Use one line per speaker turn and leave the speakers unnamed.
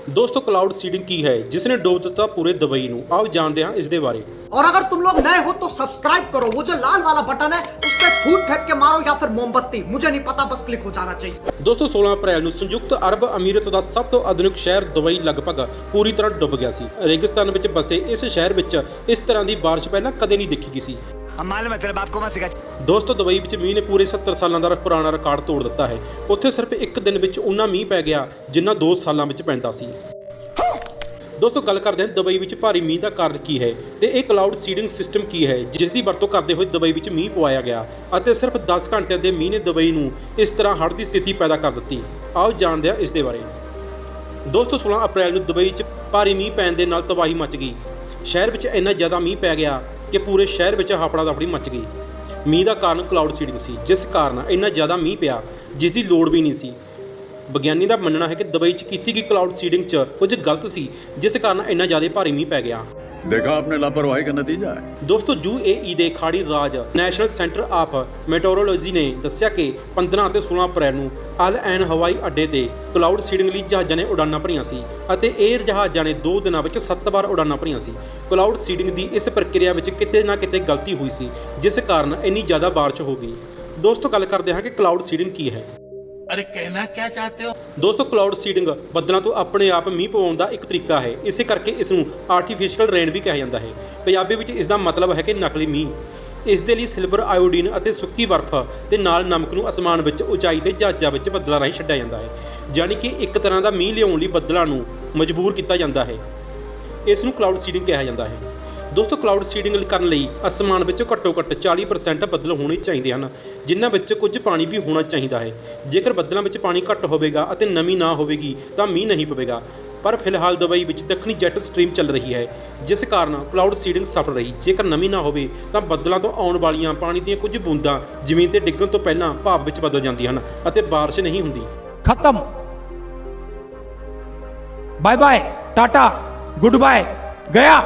ਦੋਸਤੋ cloud seeding ਕੀ ਹੈ ਜਿਸ ਨੇ ਡੋਬ ਦਿੱਤਾ ਪੂਰੇ ਦੁਬਈ ਨੂੰ ਆਓ ਜਾਣਦੇ ਹਾਂ ਇਸ ਦੇ ਬਾਰੇ
और अगर तुम लोग नए हो तो सब्सक्राइब करो वो जो लाल वाला बटन है उस पर फूट फेंक के मारो या फिर मोमबत्ती मुझे नहीं पता बस क्लिक हो जाना चाहिए
ਦੋਸਤੋ 16 ਅਪ੍ਰੈਲ ਨੂੰ ਸੰਯੁਕਤ ਅਰਬ ਅਮੀਰਤ ਦਾ ਸਭ ਤੋਂ ਆਧੁਨਿਕ ਸ਼ਹਿਰ ਦੁਬਈ ਲਗਭਗ ਪੂਰੀ ਤਰ੍ਹਾਂ ਡੁੱਬ ਗਿਆ ਸੀ ਰੇਗਿਸਤਾਨ ਵਿੱਚ ਬਸੇ ਇਸ ਸ਼ਹਿਰ ਵਿੱਚ ਇਸ ਤਰ੍ਹਾਂ ਦੀ ਬਾਰਿਸ਼ ਪਹਿਲਾਂ ਕਦੇ ਨਹੀਂ ਦੇਖੀ ਗਈ ਸੀ
हम मालूम है तेरे बाप को मत सिखा
ਦੋਸਤੋ ਦੁਬਈ ਵਿੱਚ ਮੀਂਹ ਨੇ ਪੂਰੇ 70 ਸਾਲਾਂ ਦਾ ਪੁਰਾਣਾ ਰਿਕਾਰਡ ਤੋੜ ਦਿੱਤਾ ਹੈ ਉੱਥੇ ਸਿਰਫ ਇੱਕ ਦਿਨ ਵਿੱਚ ਉਨਾ ਮੀਂਹ ਪੈ ਗਿਆ ਜਿੰਨਾ 2 ਸਾਲਾਂ ਵਿੱਚ ਪੈਂਦਾ ਸੀ ਦੋਸਤੋ ਗੱਲ ਕਰਦੇ ਹਾਂ ਦੁਬਈ ਵਿੱਚ ਭਾਰੀ ਮੀਂਹ ਦਾ ਕਾਰਨ ਕੀ ਹੈ ਤੇ ਇਹ ਕਲਾਉਡ ਸੀਡਿੰਗ ਸਿਸਟਮ ਕੀ ਹੈ ਜਿਸ ਦੀ ਵਰਤੋਂ ਕਰਦੇ ਹੋਏ ਦੁਬਈ ਵਿੱਚ ਮੀਂਹ ਪਵਾਇਆ ਗਿਆ ਅਤੇ ਸਿਰਫ 10 ਘੰਟਿਆਂ ਦੇ ਮੀਂਹ ਨੇ ਦੁਬਈ ਨੂੰ ਇਸ ਤਰ੍ਹਾਂ ਹੜ੍ਹ ਦੀ ਸਥਿਤੀ ਪੈਦਾ ਕਰ ਦਿੱਤੀ ਆਓ ਜਾਣਦੇ ਹਾਂ ਇਸ ਦੇ ਬਾਰੇ ਦੋਸਤੋ 16 ਅਪ੍ਰੈਲ ਨੂੰ ਦੁਬਈ 'ਚ ਭਾਰੀ ਮੀਂਹ ਪੈਣ ਦੇ ਨਾਲ ਤਬਾਹੀ ਮਚ ਗਈ ਸ਼ਹਿਰ ਵਿੱਚ ਇੰਨਾ ਜ਼ਿਆਦਾ ਮੀਂਹ ਪੈ ਗਿਆ ਕਿ ਪੂਰੇ ਸ਼ਹਿਰ ਵਿੱਚ ਹਾਫੜਾ ਦਫੜੀ ਮਚ ਗਈ। ਮੀਂਹ ਦਾ ਕਾਰਨ ਕਲਾਊਡ ਸੀਡਿੰਗ ਸੀ, ਜਿਸ ਕਾਰਨ ਇੰਨਾ ਜ਼ਿਆਦਾ ਮੀਂਹ ਪਿਆ ਜਿਸ ਦੀ ਲੋੜ ਵੀ ਨਹੀਂ ਸੀ। ਵਿਗਿਆਨੀ ਦਾ ਮੰਨਣਾ ਹੈ ਕਿ ਦੁਬਈ 'ਚ ਕੀਤੀ ਗਈ ਕਲਾਊਡ ਸੀਡਿੰਗ 'ਚ ਕੁਝ ਗਲਤ ਸੀ, ਜਿਸ ਕਾਰਨ ਇੰਨਾ ਜ਼ਿਆਦਾ ਭਾਰੀ ਮੀਂਹ ਪੈ ਗਿਆ।
देखा आपने लापरवाही का नतीजा है।
ਦੋਸਤੋ ਯੂਏਈ ਦੇ ਖਾੜੀ ਰਾਜ ਨੈਸ਼ਨਲ ਸੈਂਟਰ ਆਫ ਮੈਟਰੋਲੋਜੀ ਨੇ ਦੱਸਿਆ ਕਿ 15 ਅਤੇ 16 ਅਪ੍ਰੈਲ ਨੂੰ ਅਲ ਐਨ ਹਵਾਈ ਅੱਡੇ ਤੇ ਕਲਾਊਡ ਸੀਡਿੰਗ ਲਈ ਜਹਾਜ਼ਾਂ ਨੇ ਉਡਾਨਾਂ ਭਰੀਆਂ ਸੀ ਅਤੇ 에ਅਰ ਜਹਾਜ਼ਾਂ ਨੇ 2 ਦਿਨਾਂ ਵਿੱਚ 7 ਵਾਰ ਉਡਾਨਾਂ ਭਰੀਆਂ ਸੀ ਕਲਾਊਡ ਸੀਡਿੰਗ ਦੀ ਇਸ ਪ੍ਰਕਿਰਿਆ ਵਿੱਚ ਕਿਤੇ ਨਾ ਕਿਤੇ ਗਲਤੀ ਹੋਈ ਸੀ ਜਿਸ ਕਾਰਨ ਇੰਨੀ ਜ਼ਿਆਦਾ ਬਾਰਿਸ਼ ਹੋ ਗਈ ਦੋਸਤੋ ਗੱਲ ਕਰਦੇ ਹਾਂ ਕਿ ਕਲਾਊਡ ਸੀਡਿੰਗ ਕੀ ਹੈ
ਅਰੇ ਕਹਿਣਾ ਕੀ ਚਾਹਤੇ ਹੋ?
ਦੋਸਤੋ ਕਲਾਊਡ ਸੀਡਿੰਗ ਬੱਦਲਾਂ ਤੋਂ ਆਪਣੇ ਆਪ ਮੀਂਹ ਪਵਾਉਣ ਦਾ ਇੱਕ ਤਰੀਕਾ ਹੈ। ਇਸੇ ਕਰਕੇ ਇਸ ਨੂੰ ਆਰਟੀਫੀਸ਼ੀਅਲ ਰੇਨ ਵੀ ਕਿਹਾ ਜਾਂਦਾ ਹੈ। ਪੰਜਾਬੀ ਵਿੱਚ ਇਸ ਦਾ ਮਤਲਬ ਹੈ ਕਿ ਨਕਲੀ ਮੀਂਹ। ਇਸ ਦੇ ਲਈ ਸਿਲਵਰ ਆਇਓਡੀਨ ਅਤੇ ਸੁੱਕੀ ਬਰਫ਼ ਤੇ ਨਾਲ ਨਮਕ ਨੂੰ ਅਸਮਾਨ ਵਿੱਚ, ਉਚਾਈ ਤੇ ਜਹਾਜ਼ਾਂ ਵਿੱਚ ਬੱਦਲਾਂ ਰਾਹੀਂ ਛੱਡਿਆ ਜਾਂਦਾ ਹੈ। ਯਾਨੀ ਕਿ ਇੱਕ ਤਰ੍ਹਾਂ ਦਾ ਮੀਂਹ ਲਿਆਉਣ ਲਈ ਬੱਦਲਾਂ ਨੂੰ ਮਜਬੂਰ ਕੀਤਾ ਜਾਂਦਾ ਹੈ। ਇਸ ਨੂੰ ਕਲਾਊਡ ਸੀਡਿੰਗ ਕਿਹਾ ਜਾਂਦਾ ਹੈ। ਦੋਸਤੋ ਕਲਾਊਡ ਸੀਡਿੰਗ ਕਰਨ ਲਈ ਅਸਮਾਨ ਵਿੱਚ ਘੱਟੋ ਘੱਟ 40% ਬੱਦਲ ਹੋਣੇ ਚਾਹੀਦੇ ਹਨ, ਜਿਨ੍ਹਾਂ ਵਿੱਚ ਕੁਝ ਪਾਣੀ ਵੀ ਹੋਣਾ ਚਾਹੀਦਾ ਹੈ। ਜੇਕਰ ਬੱਦਲਾਂ ਵਿੱਚ ਪਾਣੀ ਘੱਟ ਹੋਵੇਗਾ ਅਤੇ ਨਮੀ ਨਾ ਹੋਵੇਗੀ, ਤਾਂ ਮੀਂਹ ਨਹੀਂ ਪਵੇਗਾ। ਪਰ ਫਿਲਹਾਲ ਦੁਬਈ ਵਿੱਚ ਦੱਖਣੀ ਜੈਟ ਸਟ੍ਰੀਮ ਚੱਲ ਰਹੀ ਹੈ, ਜਿਸ ਕਾਰਨ ਕਲਾਊਡ ਸੀਡਿੰਗ ਸਫਲ ਰਹੀ। ਜੇਕਰ ਨਮੀ ਨਾ ਹੋਵੇ, ਤਾਂ ਬੱਦਲਾਂ ਤੋਂ ਆਉਣ ਵਾਲੀਆਂ ਪਾਣੀ ਦੀਆਂ ਕੁਝ ਬੂੰਦਾਂ ਜ਼ਮੀਨ ਤੇ ਡਿੱਗਣ ਤੋਂ ਪਹਿਲਾਂ ਭਾਪ ਵਿੱਚ ਬਦਲ ਜਾਂਦੀਆਂ ਹਨ ਅਤੇ بارش ਨਹੀਂ ਹੁੰਦੀ।
ਖਤਮ। Bye bye tata good bye ਗਿਆ